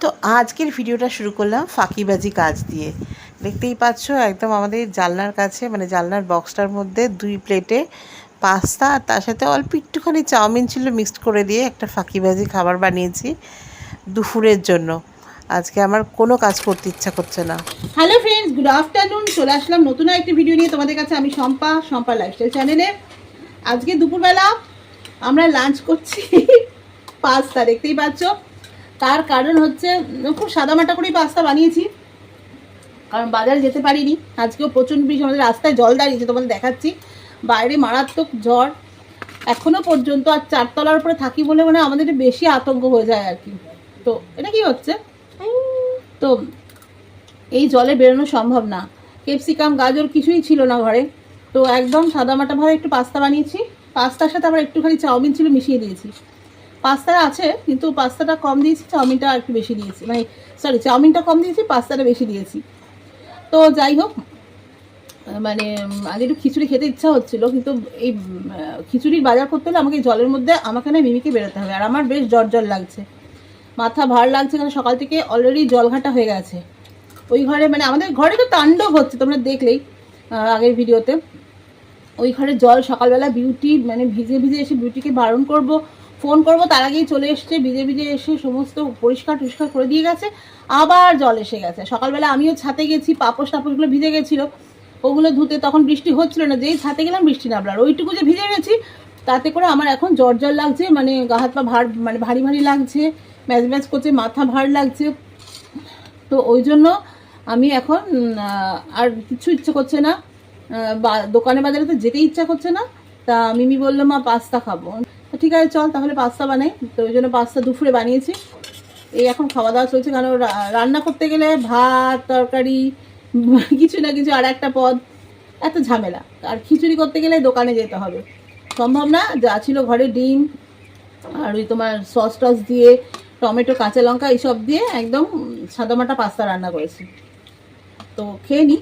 তো আজকের ভিডিওটা শুরু করলাম ফাঁকিবাজি কাজ দিয়ে। দেখতেই পাচ্ছ একদম আমাদের জানলার কাছে মানে জানলার বক্সটার মধ্যে দুই প্লেটে পাস্তা আর তার সাথে অল্প একটুখানি চাউমিন ছিল মিক্সড করে দিয়ে একটা ফাঁকিবাজি খাবার বানিয়েছি দুপুরের জন্য। আজকে আমার কোনো কাজ করতে ইচ্ছা করছে না। হ্যালো ফ্রেন্ডস গুড আফটারনুন চলে আসলাম নতুন একটি ভিডিও নিয়ে। তোমাদের কাছে আমি শম্পা শম্পা লাইফস্টাইল চ্যানেলে আজকে দুপুরবেলা আমরা লাঞ্চ করছি পাস্তা, দেখতেই পাচ্ছ। তার কারণ হচ্ছে খুব সাদামাটা করেই পাস্তা বানিয়েছি। কারণ বাজারে যেতে পারিনি। আজকেও প্রচণ্ড বৃষ্টি আমাদের রাস্তায় জল দাঁড়িয়েছে, তোমাদের দেখাচ্ছি। বাইরে মারাত্মক ঝড়। এখনও পর্যন্ত আর চারতলার উপরে থাকি বলে মানে আমাদের বেশি আতঙ্ক হয়ে যায় আর কি। তো, এটা কি হচ্ছে? তো, এই জলে বেরোনো সম্ভব না। ক্যাপসিকাম, গাজর কিছুই ছিল না ঘরে। তো একদম সাদামাটাভাবে একটু পাস্তা বানিয়েছি। পাস্তার সাথে আবার একটুখানি চাউমিন ছিল, মিশিয়ে দিয়েছি। পাস্তাটা আছে, কিন্তু পাস্তাটা কম দিয়েছি, চাউমিনটা একটু বেশি দিয়েছি। মানে সরি চাউমিনটা কম দিয়েছি, পাস্তাটা বেশি দিয়েছি। তো যাই হোক মানে আগে একটু খিচুড়ি খেতে ইচ্ছা হচ্ছিল, কিন্তু এই খিচুড়ির বাজার করতে হলে আমাকে জলের মধ্যে আমাকে না মিমিকে বেরোতে হবে, আর আমার বেশ জ্বর জ্বর লাগছে। মাথা ভার লাগছে কারণ সকাল থেকে অলরেডি জলঘাটা হয়ে গেছে। ওই ঘরে মানে আমাদের ঘরে তো তাণ্ডব হচ্ছে, তোমরা দেখলেই আগের ভিডিওতে। ওই ঘরে জল সকালবেলা বিউটি মানে ভিজে ভিজে এসে বিউটিকে বারণ করব ফোন করব, তার আগেই চলে এসছে, ভিজে ভিজে এসে সমস্ত পরিষ্কার টরিষ্কার করে দিয়ে গেছে, আবার জল এসে গেছে। সকালবেলা আমিও ছাতে গেছি, পাপোশ টাপোশগুলো ভিজে গেছিল, ওগুলো ধুতে তখন বৃষ্টি হচ্ছিল না, যেই ছাতে গেলাম বৃষ্টি নামলো আর ওইটুকু যে ভিজে গেছি, তাতে করে আমার এখন জ্বর জ্বর লাগছে মানে গা হাত পা ভার মানে ভারী ভারী লাগছে ম্যাচ ম্যাচ করছে, মাথা ভার লাগছে। তো ওই জন্য আমি এখন আর কিছু ইচ্ছে করছে না বা- দোকানে বাজারে তো যেতেই ইচ্ছা করছে না, তা মিমি বলল, মা, পাস্তা খাব। ঠিক আছে, চল তাহলে পাস্তা বানাই। তো ওই জন্য পাস্তা দুপুরে বানিয়েছি। এই এখন খাওয়া দাওয়া চলছে, কারণ রান্না করতে গেলে ভাত, তরকারি, কিছু না কিছু আর একটা পদ। এত ঝামেলা। আর খিচুড়ি করতে গেলে দোকানে যেতে হবে। সম্ভব না, যা ছিল ঘরে ডিম, আর ওই তোমার সস টস দিয়ে, টমেটো, কাঁচা লঙ্কা, এইসব দিয়ে একদম সাদামাটা পাস্তা রান্না করেছি। তো খেয়ে নি।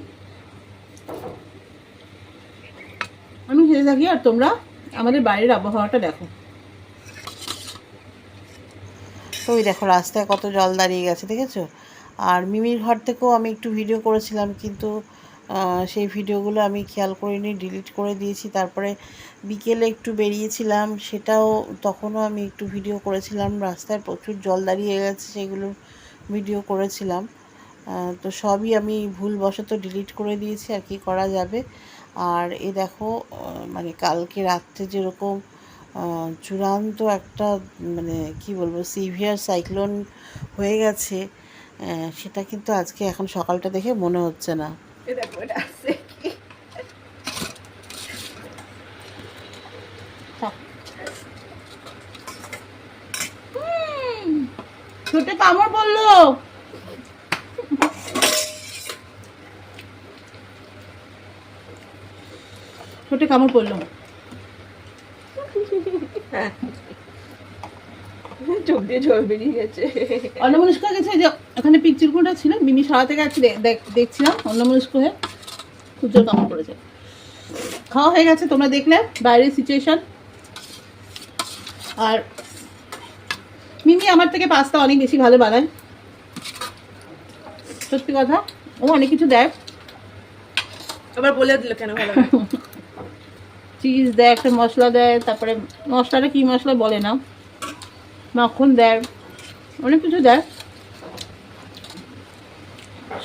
আমি খেতে থাকি, আর তোমরা? আমাদের বাইরের আবহাওয়াটা দেখো। ওই দেখো রাস্তায় কত জল দাঁড়িয়ে গেছে, দেখেছ? আর মিমির ঘর থেকেও আমি একটু ভিডিও করেছিলাম, কিন্তু সেই ভিডিওগুলো আমি খেয়াল করিনি ডিলিট করে দিয়েছি। তারপরে বিকেলে একটু বেরিয়েছিলাম, সেটাও তখনও আমি একটু ভিডিও করেছিলাম। রাস্তায় প্রচুর জল দাঁড়িয়ে গেছে, সেগুলো ভিডিও করেছিলাম। তো সবই আমি ভুলবশত ডিলিট করে দিয়েছি, আর কি করা যাবে? আর এ দেখো মানে কালকে রাত্রে যেরকম চূড়ান্ত একটা মানে কি বলব সিভিয়ার সাইক্লোন হয়ে গেছে সেটা কিন্তু আজকে এখন সকালটা দেখে মনে হচ্ছে না। ছোটে কামড় পড়ল ছোটে কামড় পড়ল। চোখ দিয়ে জল বেরিয়ে গেছে। অন্নমনস্ক গেছে যে ওখানে পিকচার কোনটা ছিল মিমি সরাতে গেছে দেখছিলাম হয়ে খুব জোর কামড় পড়েছে। খাওয়া হয়ে গেছে তোমরা দেখলে বাইরের সিচুয়েশন আর মিমি আমার থেকে পাস্তা অনেক বেশি ভালো বানায়। সত্যি কথা ও অনেক কিছু দেয়। আবার বলে দিল কেন ভালো চিজ দেয়, একটা মশলা দেয়, তারপরে মশলাটা কী মশলা বলে না মাখন দেয়, অনেক কিছু দেয়।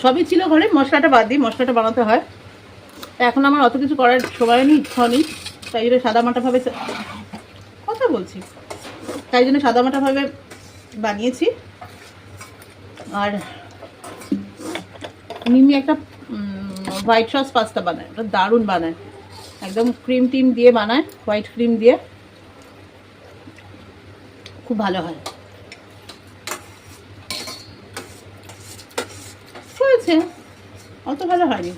সবই ছিল ঘরে, মশলাটা বাদ দিই মশলাটা বানাতে হয়। এখন আমার অত কিছু করার সময় নেই, ইচ্ছা নেই। তাই জন্য সাদামাটাভাবে কথা বলছি। তাই জন্য সাদামাটাভাবে বানিয়েছি। আর মিমি একটা হোয়াইট সস পাস্তা বানায়, ওটা দারুণ বানায়। একদম ক্রিম টিম দিয়ে বানায় হোয়াইট ক্রিম দিয়ে। খুব ভালো হয়। হয়েছে অত ভালো হয়নি।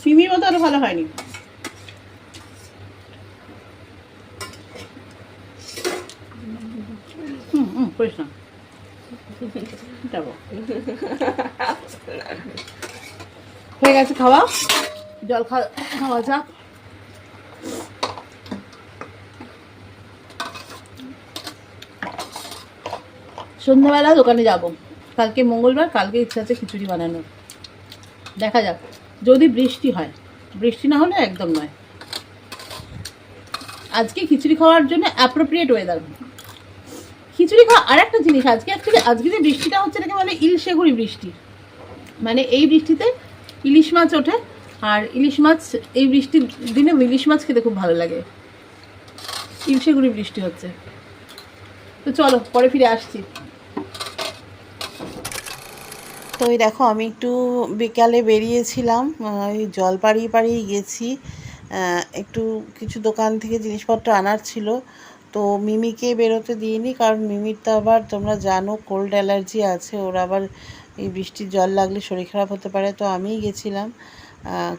সিমির মতো অত ভালো হয়নি। হুম হুম, করিস না। যাব। হয়ে গেছে খাওয়া? জল খাওয়া যাক। সন্ধ্যাবেলা দোকানে যাব। কালকে মঙ্গলবার, কালকে ইচ্ছা আছে খিচুড়ি বানানোর। দেখা যাক, যদি বৃষ্টি হয়। বৃষ্টি না হলে একদম নয়। আজকে খিচুড়ি খাওয়ার জন্য অ্যাপ্রোপ্রিয়েট ওয়েদার খিচুড়ি খাওয়া আর একটা জিনিস, আজকে অ্যাকচুয়ালি আজকে যে বৃষ্টিটা হচ্ছে, এটাকে বলে ইলশেগুড়ি বৃষ্টি। মানে এই বৃষ্টিতে ইলিশ মাছ ওঠে আর ইলিশ মাছ, এই বৃষ্টির দিনে ইলিশ মাছ খেতে খুব ভালো লাগে। ইলশেগুড়ি বৃষ্টি হচ্ছে। তো চলো, পরে ফিরে আসছি। তো ওই দেখো, আমি একটু বিকালে বেরিয়েছিলাম ওই জল পাড়িয়ে পাড়িয়ে গেছি। একটু কিছু দোকান থেকে জিনিসপত্র আনার ছিল। তো মিমিকে বেরোতে দিইনি, কারণ মিমির তো আবার, তোমরা জানো কোল্ড অ্যালার্জি আছে। ওর আবার এই বৃষ্টির জল লাগলে শরীর খারাপ হতে পারে, তো আমিই গেছিলাম।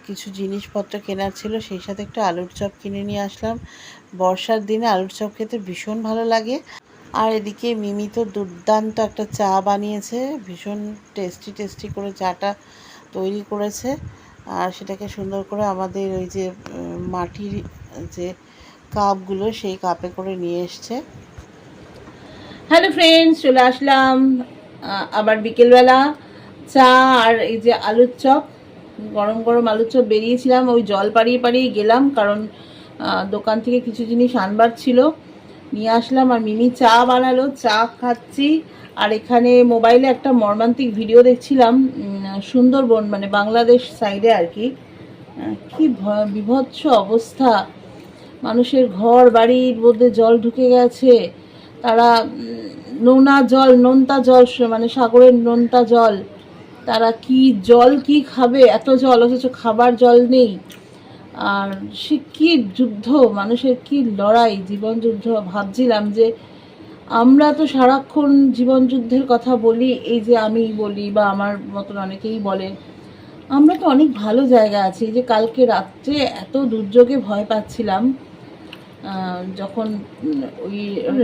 কিছু জিনিসপত্র কেনার ছিল, সেই সাথে একটু আলুর চপ কিনে নিয়ে আসলাম। বর্ষার দিনে আলুর চপ খেতে ভীষণ ভালো লাগে। আর এদিকে মিমি তো দুর্দান্ত একটা চা বানিয়েছে, ভীষণ টেস্টি টেস্টি করে চাটা তৈরি করেছে। আর সেটাকে সুন্দর করে আমাদের ওই যে মাটির যে কাপগুলো, সেই কাপে করে নিয়ে এসছে। হ্যালো ফ্রেন্ডস চলে আসলাম আবার বিকেলবেলা চা আর এই যে আলুর চপ। গরম গরম আলুর চপ বেরিয়েছিলাম, ওই জল পাড়িয়ে পাড়িয়ে গেলাম কারণ দোকান থেকে কিছু জিনিস আনবার ছিল। নিয়ে আসলাম আর মিমি চা বানালো, চা খাচ্ছি। আর এখানে মোবাইলে একটা মর্মান্তিক ভিডিও দেখছিলাম সুন্দরবন মানে বাংলাদেশ সাইডে আর কি। কি বিভৎস অবস্থা। মানুষের ঘর বাড়ির মধ্যে জল ঢুকে গেছে। তারা নোনা জল, নোনতা জল মানে সাগরের নোনতা জল। তারা কি জল কি খাবে? এত জল, অথচ খাবার জল নেই। আর সে কি যুদ্ধ, মানুষের কি লড়াই, জীবন যুদ্ধ? ভাবছিলাম যে আমরা তো সারাক্ষণ জীবন যুদ্ধের কথা বলি, এই যে আমি বলি বা আমার মতন অনেকেই বলেন আমরা তো অনেক ভালো জায়গা আছি। যে কালকে রাত্রে এত দুর্যোগে ভয় পাচ্ছিলাম। যখন ওই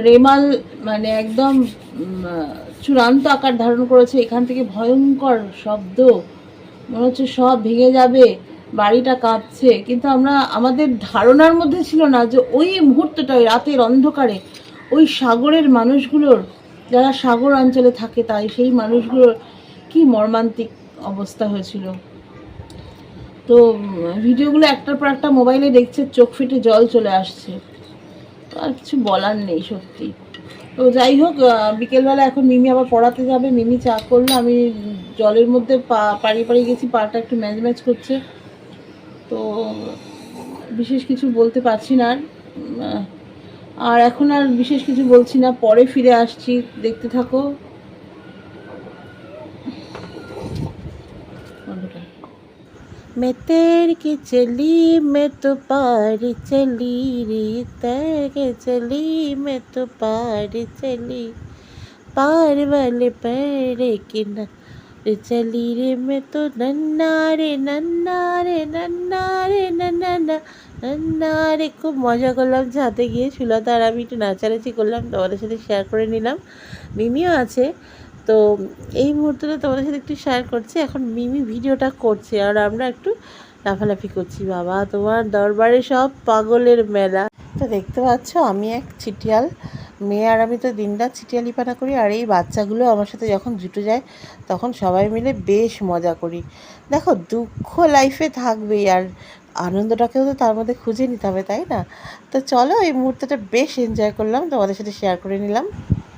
রেমাল মানে একদম চূড়ান্ত আকার ধারণ করেছে, এখান থেকে ভয়ঙ্কর শব্দ। মনে হচ্ছে সব ভেঙে যাবে, বাড়িটা কাঁপছে। কিন্তু আমরা, আমাদের ধারণার মধ্যে ছিল না যে ওই মুহূর্তটা, ওই রাতের অন্ধকারে, ওই সাগরের মানুষগুলোর, যারা সাগর অঞ্চলে থাকে তাই সেই মানুষগুলোর কি মর্মান্তিক অবস্থা হয়েছিল। তো, ভিডিওগুলো একটার পর একটা মোবাইলে দেখছে, চোখ ফেটে জল চলে আসছে। আর কিছু বলার নেই সত্যি। তো যাই হোক বিকেলবেলা এখন মিমি আবার পড়াতে যাবে। মিমি চা করল, আমি জলের মধ্যে পা, পাড়িয়ে পাড়িয়ে গেছি, পাটা একটু ম্যাচ ম্যাচ করছে। তো বিশেষ কিছু বলতে পারছি না আর। আর এখন আর বিশেষ কিছু বলছি না, পরে ফিরে আসছি, দেখতে থাকো। मैं तेर की चली मैं तो पार चली रे तैर के चली मैं तो पार चली पार वाले पैर किनारे चली रे मैं तो नन्ना रे नन्ना रे नन्ना रे नन्ना ना নন্না রে খুব মজা করলাম ছাদে গিয়ে সুলতা আর আমি একটু নাচানাচি করলাম তোমাদের সাথে শেয়ার করে নিলাম মিমিও আছে তো এই মুহূর্তটা তোমাদের সাথে একটু শেয়ার করছি। এখন মিমি ভিডিওটা করছে আর আমরা একটু লাফালাফি করছি। বাবা, তোমার দরবারে সব পাগলের মেলা। তো দেখতে পাচ্ছ, আমি এক চিটিয়াল মেয়ে আর আমি তো দিনরাত চিটিয়ালিপানা করি আর এই বাচ্চাগুলো আমার সাথে যখন জুটে যায়, তখন সবাই মিলে বেশ মজা করি। দেখো, দুঃখ লাইফে থাকবেই আর আনন্দটাকেও তো তার মধ্যে খুঁজে নিতে হবে, তাই না? তো চলো, এই মুহূর্তটা বেশ এনজয় করলাম। তোমাদের সাথে শেয়ার করে নিলাম।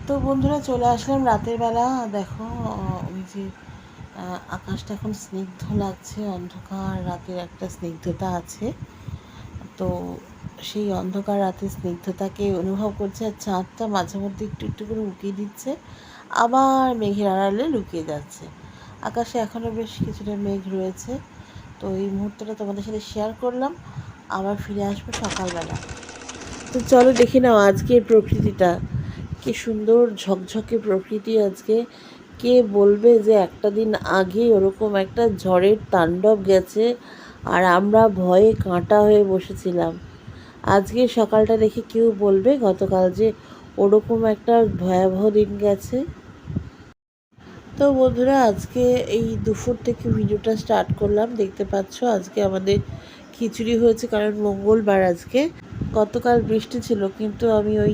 তো বন্ধুরা চলে আসলাম রাতের বেলা। দেখো ওই যে আকাশটা এখন স্নিগ্ধ লাগছে, অন্ধকার, রাতের একটা স্নিগ্ধতা আছে। তো সেই অন্ধকার রাতের স্নিগ্ধতাকে অনুভব করছে আর চাঁদটা মাঝে মধ্যে একটু একটু করে উকিয়ে দিচ্ছে, আবার মেঘের আড়ালে লুকিয়ে যাচ্ছে। আকাশে এখনও বেশ কিছুটা মেঘ রয়েছে। তো এই মুহূর্তটা তোমাদের সাথে শেয়ার করলাম, আবার ফিরে আসব সকালবেলা। তো চলো দেখে নাও আজকের প্রকৃতিটা। কি সুন্দর ঝকঝকে প্রকৃতি আজকে। কে বলবে যে একটা দিন আগে ওরকম একটা ঝড়ের তাণ্ডব গেছে আর আমরা ভয়ে কাঁটা হয়ে বসেছিলাম। আজকে সকালটা দেখে কেউ বলবে গতকাল যে ওরকম একটা ভয়াবহ দিন গেছে। তো বন্ধুরা, আজকে এই দুপুর থেকে ভিডিওটা স্টার্ট করলাম। দেখতে পাচ্ছ আজকে আমাদের খিচুড়ি হয়েছে কারণ মঙ্গলবার আজকে। গতকাল বৃষ্টি ছিল, কিন্তু আমি ওই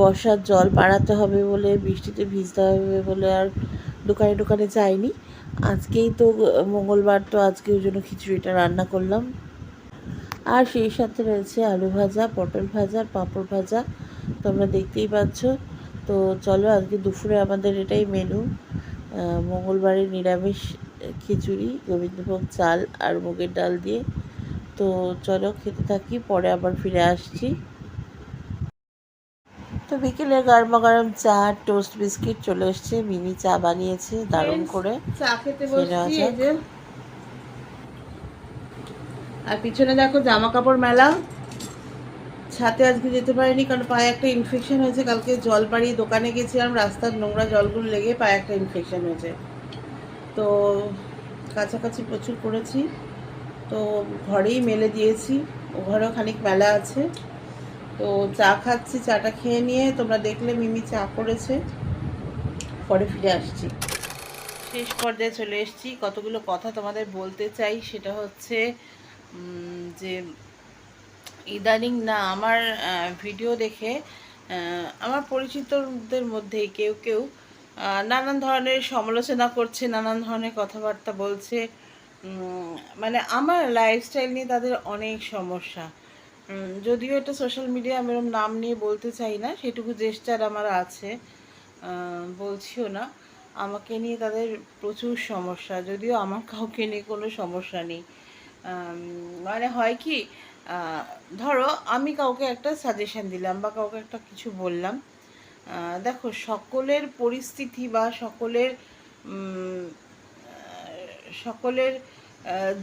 বর্ষার জল পাড়াতে হবে বলে, বৃষ্টিতে ভিজতে হবে বলে আর দোকানে দোকানে যাইনি। আজকেই তো, মঙ্গলবার তো আজকে ওই জন্য খিচুড়িটা রান্না করলাম। আর সেই সাথে রয়েছে আলু ভাজা, পটল ভাজা, পাঁপড় ভাজা, তোমরা দেখতেই পাচ্ছ। তো চলো, আজকে দুপুরে আমাদের এটাই মেনু মঙ্গলবারের নিরামিষ খিচুড়ি, গোবিন্দভোগ চাল আর মুগের ডাল দিয়ে। তো চলো, খেতে থাকি, পরে আবার ফিরে আসছি। তো বিকেলে গরমা গরম চা টোস্ট বিস্কিট চলে এসছে। মিনি চা বানিয়েছে দারুণ করে। চা খেতে বসছি এই যে। আর পিছনে দেখো জামা কাপড় মেলা। ছাতে আজকে যেতে পারিনি কারণ পায়ে একটা ইনফেকশন হয়েছে। কালকে জল পাড়িয়ে দোকানে গেছিলাম রাস্তার নোংরা জলগুলো লেগে পায়ে একটা ইনফেকশন হয়েছে। তো কাছাকাছি প্রচুর করেছি। তো ঘরেই মেলে দিয়েছি। ও ঘরেও খানিক মেলা আছে। তো চা খাচ্ছি, চাটা খেয়ে নিয়ে তোমরা দেখলে মিমি চা করেছে। পরে ফিরে আসছি। শেষ পর্যায়ে চলে এসেছি। কতগুলো কথা তোমাদের বলতে চাই, সেটা হচ্ছে যে ইদানিং না আমার ভিডিও দেখে আমার পরিচিতদের মধ্যেই কেউ কেউ নানান ধরনের সমালোচনা করছে, নানান ধরনের কথাবার্তা বলছে। মানে আমার লাইফস্টাইল নিয়ে তাদের অনেক সমস্যা। যদিও এটা সোশ্যাল মিডিয়া আমি এরকম নাম নিয়ে বলতে চাই না, সেটুকু চেষ্টার আমার আছে। বলছিও না, আমাকে নিয়ে তাদের প্রচুর সমস্যা, যদিও আমার কাউকে নিয়ে কোনো সমস্যা নেই। মানে হয় কি ধরো আমি কাউকে একটা সাজেশান দিলাম বা কাউকে একটা কিছু বললাম দেখো সকলের পরিস্থিতি বা সকলের সকলের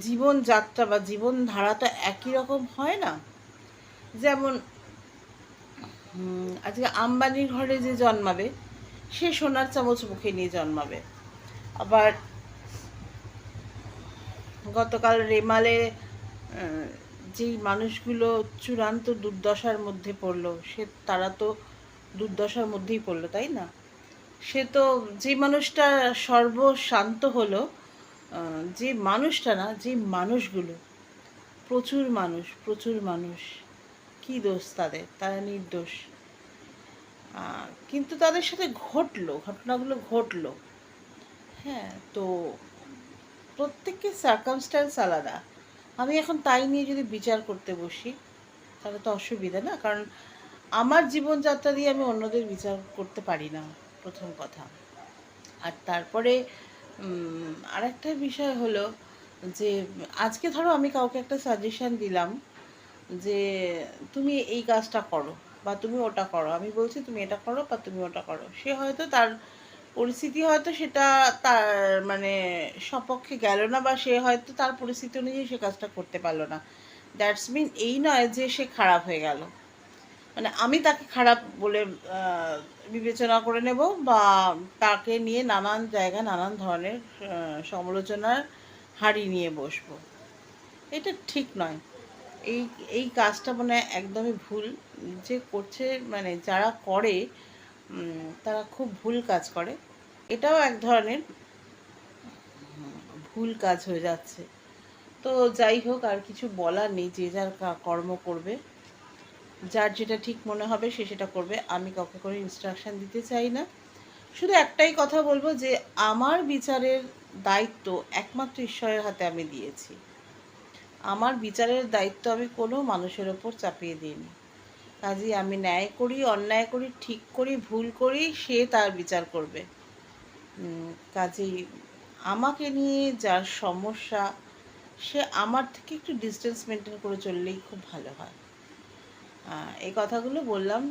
জীবনযাত্রা বা জীবনধারাটা একই রকম হয় না? যেমন আজকে আম্বানির ঘরে যে জন্মাবে, সে সোনার চামচ মুখে নিয়ে জন্মাবে। আবার গতকাল রেমালে যেই মানুষগুলো চূড়ান্ত দুর্দশার মধ্যে পড়ল, সে, তারা তো দুর্দশার মধ্যেই পড়ল, তাই না? সে তো যে মানুষটা সর্বশান্ত হলো যে মানুষটা না, যে মানুষগুলো, প্রচুর মানুষ প্রচুর মানুষ। কি দোষ তাদের? তারা নির্দোষ। কিন্তু তাদের সাথে ঘটলো, ঘটনাগুলো ঘটলো। হ্যাঁ তো প্রত্যেকের সার্কামস্ট্যান্স আলাদা। আমি এখন তাই নিয়ে যদি বিচার করতে বসি, তাহলে তো অসুবিধা না? কারণ আমার জীবনযাত্রা দিয়ে আমি অন্যদের বিচার করতে পারি না, প্রথম কথা। আর তারপরে আরেকটা বিষয় হলো যে, আজকে ধরো আমি কাউকে একটা সাজেশন দিলাম। যে তুমি এই কাজটা করো বা তুমি ওটা করো। আমি বলছি, তুমি এটা করো বা তুমি ওটা করো। সে হয়তো তার পরিস্থিতি হয়তো সেটা তার মানে সপক্ষে গেল না বা সে হয়তো তার পরিস্থিতি অনুযায়ী সে কাজটা করতে পারল না। দ্যাটস মিন এই নয় যে সে খারাপ হয়ে গেল। মানে আমি তাকে খারাপ বলে বিবেচনা করে নেব বা তাকে নিয়ে নানান জায়গায় নানান ধরনের সমালোচনার হাড়ি নিয়ে বসবো। এটা ঠিক নয়। এই এই কাজটা মানে একদমই ভুল। যে করছে মানে যারা করে তারা খুব ভুল কাজ করে। এটাও এক ধরনের ভুল কাজ হয়ে যাচ্ছে। তো যাই হোক, আর কিছু বলার নেই, যে যার কর্ম করবে। যার যেটা ঠিক মনে হবে, সে সেটা করবে। আমি কাউকে করে ইনস্ট্রাকশন দিতে চাই না। শুধু একটাই কথা বলব যে, আমার বিচারের দায়িত্ব একমাত্র ঈশ্বরের হাতে আমি দিয়েছি। আমার বিচারের দায়িত্ব আমি কোনো মানুষের ওপর চাপিয়ে দিইনি। কাজেই আমি ন্যায় করি, অন্যায় করি, ঠিক করি, ভুল করি, সে তার বিচার করবে। কাজেই আমাকে নিয়ে যার সমস্যা, সে আমার থেকে একটু ডিস্টেন্স মেনটেন করে চললেই খুব ভালো হয়। এই কথাগুলো বললাম,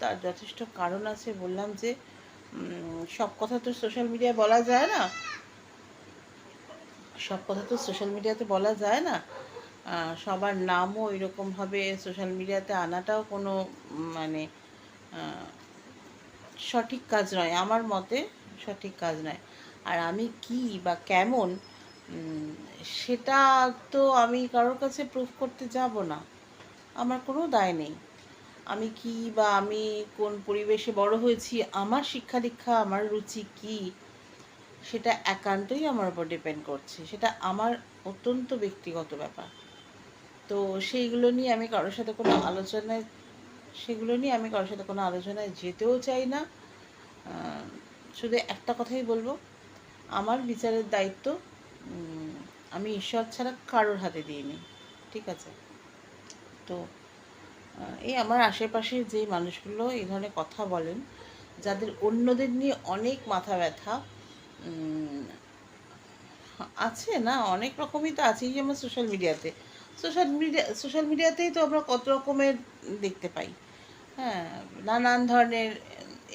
তার যথেষ্ট কারণ আছে। বললাম যে সব কথা তো সোশ্যাল মিডিয়ায় বলা যায় না। সব কথা তো সোশ্যাল মিডিয়াতে বলা যায় না। সবার নামও এরকমভাবে সোশ্যাল মিডিয়াতে আনাটাও কোনো মানে সঠিক কাজ নয়। আমার মতে সঠিক কাজ নয়। আর আমি কি বা কেমন সেটা তো আমি কারোর কাছে প্রুফ করতে যাব না। আমার কোনো দায় নেই। আমি কি বা আমি কোন পরিবেশে বড় হয়েছি, আমার শিক্ষা দীক্ষা, আমার রুচি কি, সেটা একান্তই আমার উপর ডিপেন্ড করছে। সেটা আমার অত্যন্ত ব্যক্তিগত ব্যাপার। তো সেইগুলো নিয়ে আমি কারোর সাথে কোনো আলোচনায়, সেগুলো নিয়ে আমি কারোর সাথে কোনো আলোচনায় যেতেও চাই না। শুধু একটা কথাই বলব, আমার বিচারের দায়িত্ব আমি ঈশ্বর ছাড়া কারোর হাতে দিইনি, ঠিক আছে? তো এই আমার আশেপাশে যে মানুষগুলো এই ধরনের কথা বলেন, যাদের অন্যদের নিয়ে অনেক মাথা ব্যথা আছে না? অনেক রকমই তো আছেই যেমন সোশ্যাল মিডিয়াতে সোশ্যাল মিডিয়া সোশ্যাল মিডিয়াতেই তো আমরা কত রকমের দেখতে পাই। হ্যাঁ নানান ধরনের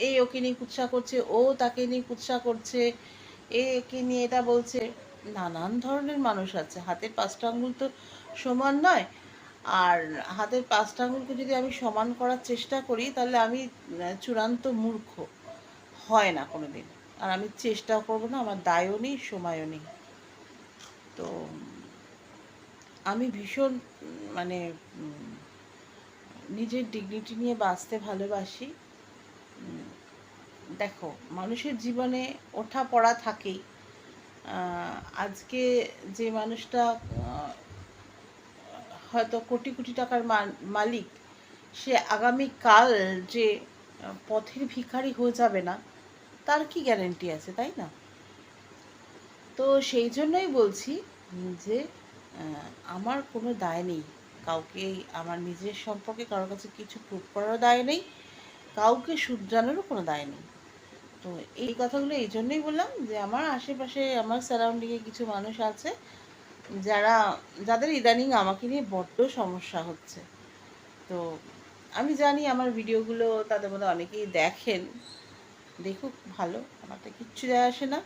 এই ওকে নিয়ে কুৎসা করছে, ও তাকে নিয়ে কুৎসা করছে, এ একে নিয়ে এটা বলছে। নানান ধরনের মানুষ আছে। হাতের পাঁচটা আঙ্গুল তো সমান নয়। আর হাতের পাঁচটা আঙ্গুলকে যদি আমি সমান করার চেষ্টা করি, তাহলে আমি চূড়ান্ত মূর্খ। হয় না কোনো দিন আর আমি চেষ্টা করব না, আমার দায়ও নেই, সময়ও নেই। তো আমি ভীষণ মানে নিজের ডিগনিটি নিয়ে বাঁচতে ভালোবাসি। দেখো, মানুষের জীবনে ওঠা পড়া থাকেই। আজকে যে মানুষটা হয়তো কোটি কোটি টাকার মালিক, সে আগামী কাল যে পথের ভিখারি হয়ে যাবে না, তার কি গ্যারেন্টি আছে, তাই না? তো সেই জন্যই বলছি যে আমার কোনো দায় নেই। কাউকে আমার নিজের সম্পর্কে কারোর কাছে কিছু প্রুভ করারও দায় নেই, কাউকে শুধরানোরও কোনো দায় নেই। তো এই কথাগুলো এই জন্যই বললাম যে আমার আশেপাশে, আমার সারাউন্ডিংয়ে কিছু মানুষ আছে যারা, যাদের ইদানিং আমাকে নিয়ে বড্ড সমস্যা হচ্ছে। তো আমি জানি আমার ভিডিওগুলো তাদের মধ্যে অনেকেই দেখেন, দেখুক ভালো, আমার তো কিচ্ছু যায় আসে না।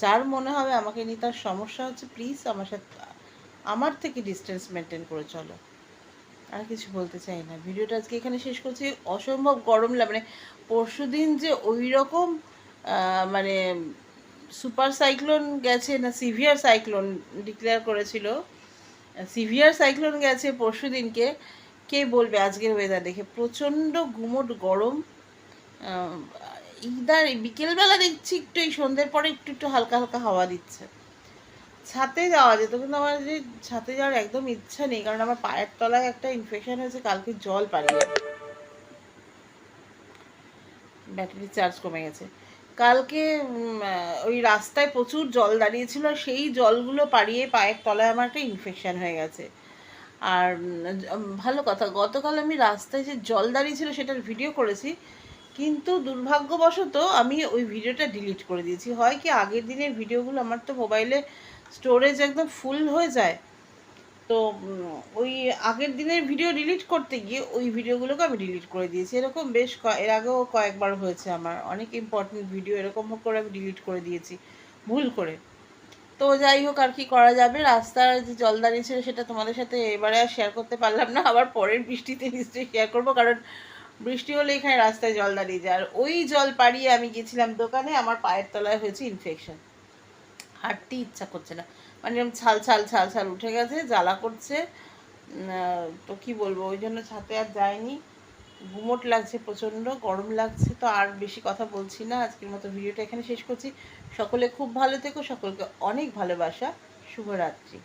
যার মনে হবে আমাকে নিয়ে তার সমস্যা হচ্ছে প্লিজ আমার সাথে, আমার থেকে ডিস্টেন্স মেনটেন করে চলো। আর কিছু বলতে চাই না। ভিডিওটা আজকে এখানে শেষ করছি। অসম্ভব গরম লাগে মানে পরশু দিন যে ওই রকম মানে সুপার সাইক্লোন গেছে না সিভিয়ার সাইক্লোন ডিক্লেয়ার করেছিল সিভিয়ার সাইক্লোন গেছে পরশু দিনকে কে বলবে আজকের ওয়েদার দেখে? প্রচণ্ড গুমোট গরম ইদার বিকেলবেলা দেখছি একটু এই সন্ধ্যের পরে একটু একটু হালকা হালকা হাওয়া দিচ্ছে। ছাতে যাওয়া যেত, কিন্তু আমার যে ছাতে যাওয়ার একদম ইচ্ছা নেই, কারণ আমার পায়ের তলায় একটা ইনফেকশন হয়েছে, কালকে জল পাড়িয়ে ব্যাটারি চার্জ কমে গেছে। কালকে ওই রাস্তায় প্রচুর জল দাঁড়িয়েছিল, আর সেই জলগুলো পাড়িয়ে পায়ের তলায় আমার একটা ইনফেকশন হয়ে গেছে। আর ভালো কথা, গতকাল আমি রাস্তায় যে জল দাঁড়িয়েছিল, সেটার ভিডিও করেছি। কিন্তু দুর্ভাগ্যবশত আমি ওই ভিডিওটা ডিলিট করে দিয়েছি। হয় কি আগের দিনের ভিডিওগুলো আমার তো মোবাইলে স্টোরেজ একদম ফুল হয়ে যায়। তো ওই আগের দিনের ভিডিও ডিলিট করতে গিয়ে ওই ভিডিওগুলোকে আমি ডিলিট করে দিয়েছি। এরকম বেশ এর আগেও কয়েকবার হয়েছে আমার। অনেক ইম্পর্টেন্ট ভিডিও এরকম করে আমি ডিলিট করে দিয়েছি। ভুল করে। তো যাই হোক, আর কি করা যাবে? রাস্তার যে জল দাঁড়িয়েছিল সেটা তোমাদের সাথে এবারে আর শেয়ার করতে পারলাম না। আবার পরের বৃষ্টিতে নিশ্চয়ই শেয়ার করব। কারণ বৃষ্টি হলে এখানে রাস্তায় জল দাঁড়িয়ে যায়। আর ওই জল পাড়িয়ে আমি গেছিলাম দোকানে, আমার পায়ের তলায় হয়েছে ইনফেকশন হাঁটতে ইচ্ছা করছে না। মানে এরকম ছাল ছাল ছাল ছাল উঠে গেছে, জ্বালা করছে। তো কি বলব, ওই জন্য ছাতে আর যায়নি গুমোট লাগছে প্রচণ্ড, গরম লাগছে, তো আর বেশি কথা বলছি না। আজকের মতো ভিডিওটা এখানে শেষ করছি। সকলে খুব ভালো থেকো, সকলকে অনেক ভালোবাসা। শুভরাত্রি।